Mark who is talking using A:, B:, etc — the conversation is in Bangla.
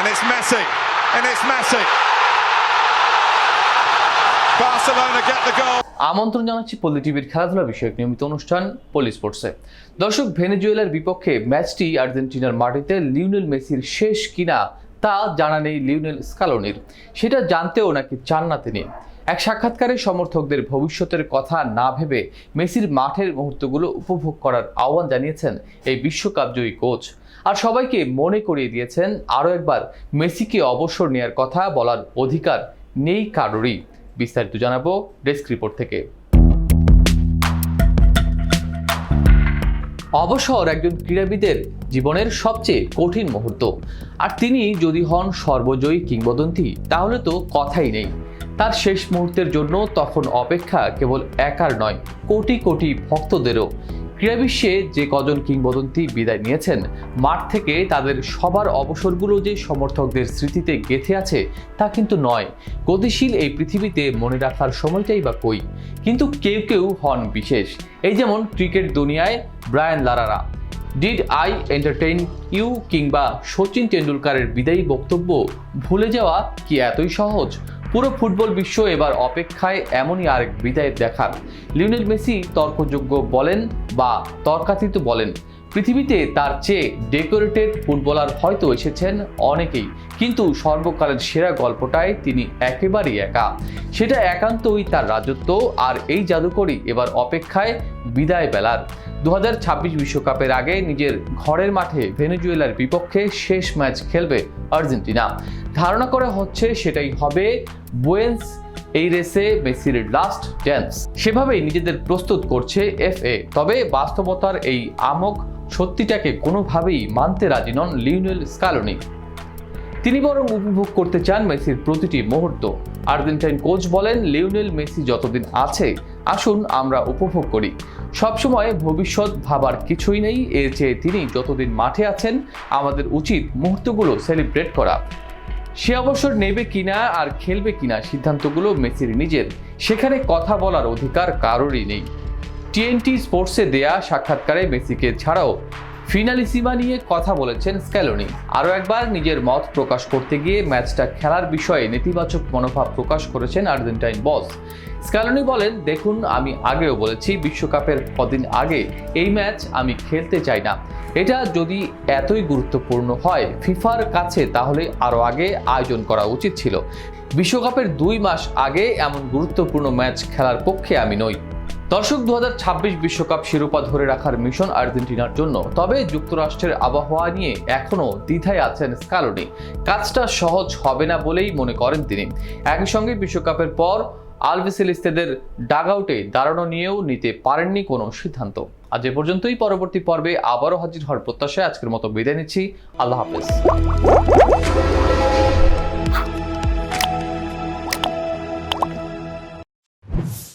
A: And it's Messi. And it's Messi. Barcelona get the goal.
B: আমন্ত্রণ জানাচ্ছি পল্লী টিভির খেলাধুলা বিষয়ক নিয়মিত অনুষ্ঠান পলি স্পোর্টসে দর্শক, ভেনেজুয়েলার বিপক্ষে ম্যাচটি আর্জেন্টিনার মাটিতে লিওনেল মেসির শেষ কিনা তা জানা নেই লিওনেল স্কালোনির সেটা জানতেও নাকি চান না তিনি এক সাক্ষাৎকারে সমর্থকদের ভবিষ্যতের কথা না ভেবে মেসির মাঠের মুহূর্তগুলো উপভোগ করার আহ্বান জানিয়েছেন এই বিশ্বকাপ জয়ী কোচ। আর সবাইকে মনে করিয়ে দিয়েছেন আরও একবার মেসিকে অবসর নেওয়ার কথা বলার অধিকার নেই কারোরই। বিস্তারিত জানাব ডেস্ক রিপোর্ট থেকে। অবসর একজন ক্রীড়াবিদের জীবনের সবচেয়ে কঠিন মুহূর্ত। আর তিনি যদি হন সর্বজয়ী কিংবদন্তি, তাহলে তো কথাই নেই। তার শেষ মুহূর্তের জন্য তখন অপেক্ষা কেবল একার নয়, কোটি কোটি ভক্তদেরও। ক্রীড়া বিশ্বে যে কজন কিংবদন্তি বিদায় নিয়েছেন, মাঠ থেকে তাদের সবার অবসরগুলো যে সমর্থকদের স্মৃতিতে গেঁথে আছে, তা কিন্তু নয়। গতিশীল এই পৃথিবীতে মনে রাখার সময়টাই বা কই? কিন্তু কেউ কেউ হন বিশেষ। এই যেমন ক্রিকেট দুনিয়ায় ব্রায়ান লারারা। ডিড আই এন্টারটেইন ইউ কিংবা সচিন টেন্ডুলকারের বিদায়ী বক্তব্য ভুলে যাওয়া কি এতই সহজ? পুরো ফুটবল বিশ্ব এবার অপেক্ষায়, এমনই আরেক বিদায় দেখার লিওনেল মেসি তর্কযোগ্য বলেন বা তর্কাতীত বলেন। পৃথিবীতে তার চেয়ে ডেকোরেটেড ফুটবলার হয়তো এসেছেন অনেকেই। কিন্তু সর্বকালের সেরা গল্পটায় তিনি একেবারেই একা। সেটা একান্তই তার রাজত্ব আর এই জাদুকরই এবার অপেক্ষায় বিদায় বেলার। দু বিশ্বকাপের আগে নিজের ঘরের মাঠে ভেনেজুয়েলার বিপক্ষে শেষ ম্যাচ খেলবে আর্জেন্টিনা। ধারণা করা হচ্ছে সেটাই হবে বুয়েন্স এই রেসে মেসির লাস্ট ড্যান্স সেভাবেই নিজেদের প্রস্তুত করছে এফএ তবে বাস্তবতার এই আমক সত্যিটাকে কোনোভাবেই মানতে রাজি নন লিওনেল স্কালোনি। তিনি বরং উপভোগ করতে চান মেসির প্রতিটি মুহূর্ত। আর্জেন্টাইন কোচ বলেন, লিওনেল মেসি যতদিন আছে, আসুন আমরা উপভোগ করি। সবসময় ভবিষ্যৎ ভাবার কিছুই নেই। এর চেয়ে তিনি যতদিন মাঠে আছেন, আমাদের উচিত মুহূর্তগুলো সেলিব্রেট করা। সে অবসর নেবে কিনা আর খেলবে কিনা সিদ্ধান্তগুলো মেসির নিজের। সেখানে কথা বলার অধিকার কারোরই নেই। টিএনটি স্পোর্টসে দেয়া সাক্ষাৎকারে মেসিকে ছাড়াও ফিনালিসিমা নিয়ে কথা বলেছেন স্ক্যালোনি। আরও একবার নিজের মত প্রকাশ করতে গিয়ে ম্যাচটা খেলার বিষয়ে নেতিবাচক মনোভাব প্রকাশ করেছেন আর্জেন্টাইন বস। স্ক্যালোনি বলেন, দেখুন, আমি আগেও বলেছি, বিশ্বকাপের কদিন আগে এই ম্যাচ আমি খেলতে চাই না। এটা যদি এতই গুরুত্বপূর্ণ হয় ফিফার কাছে, তাহলে আরও আগে আয়োজন করা উচিত ছিল। বিশ্বকাপের দুই মাস আগে এমন গুরুত্বপূর্ণ ম্যাচ খেলার পক্ষে আমি নই। দর্শক দু বিশ্বকাপ শিরোপা ধরে রাখার মিশন আর্জেন্টিনার জন্য। তবে যুক্তরাষ্ট্রের আবহাওয়া নিয়ে এখনও দ্বিধায় আছেন স্কালোনি। কাজটা সহজ হবে না বলেই মনে করেন তিনি। একই সঙ্গে বিশ্বকাপের পর আলভিসেলিস্তেদের ডাগ আউটে দাঁড়ানো নিয়েও নিতে পারেননি কোনো সিদ্ধান্ত। আজ এ পর্যন্তই। পরবর্তী পর্বে আবারও হাজির হওয়ার প্রত্যাশায় আজকের মতো বিদায় নিচ্ছি। আল্লাহ হাফেজ।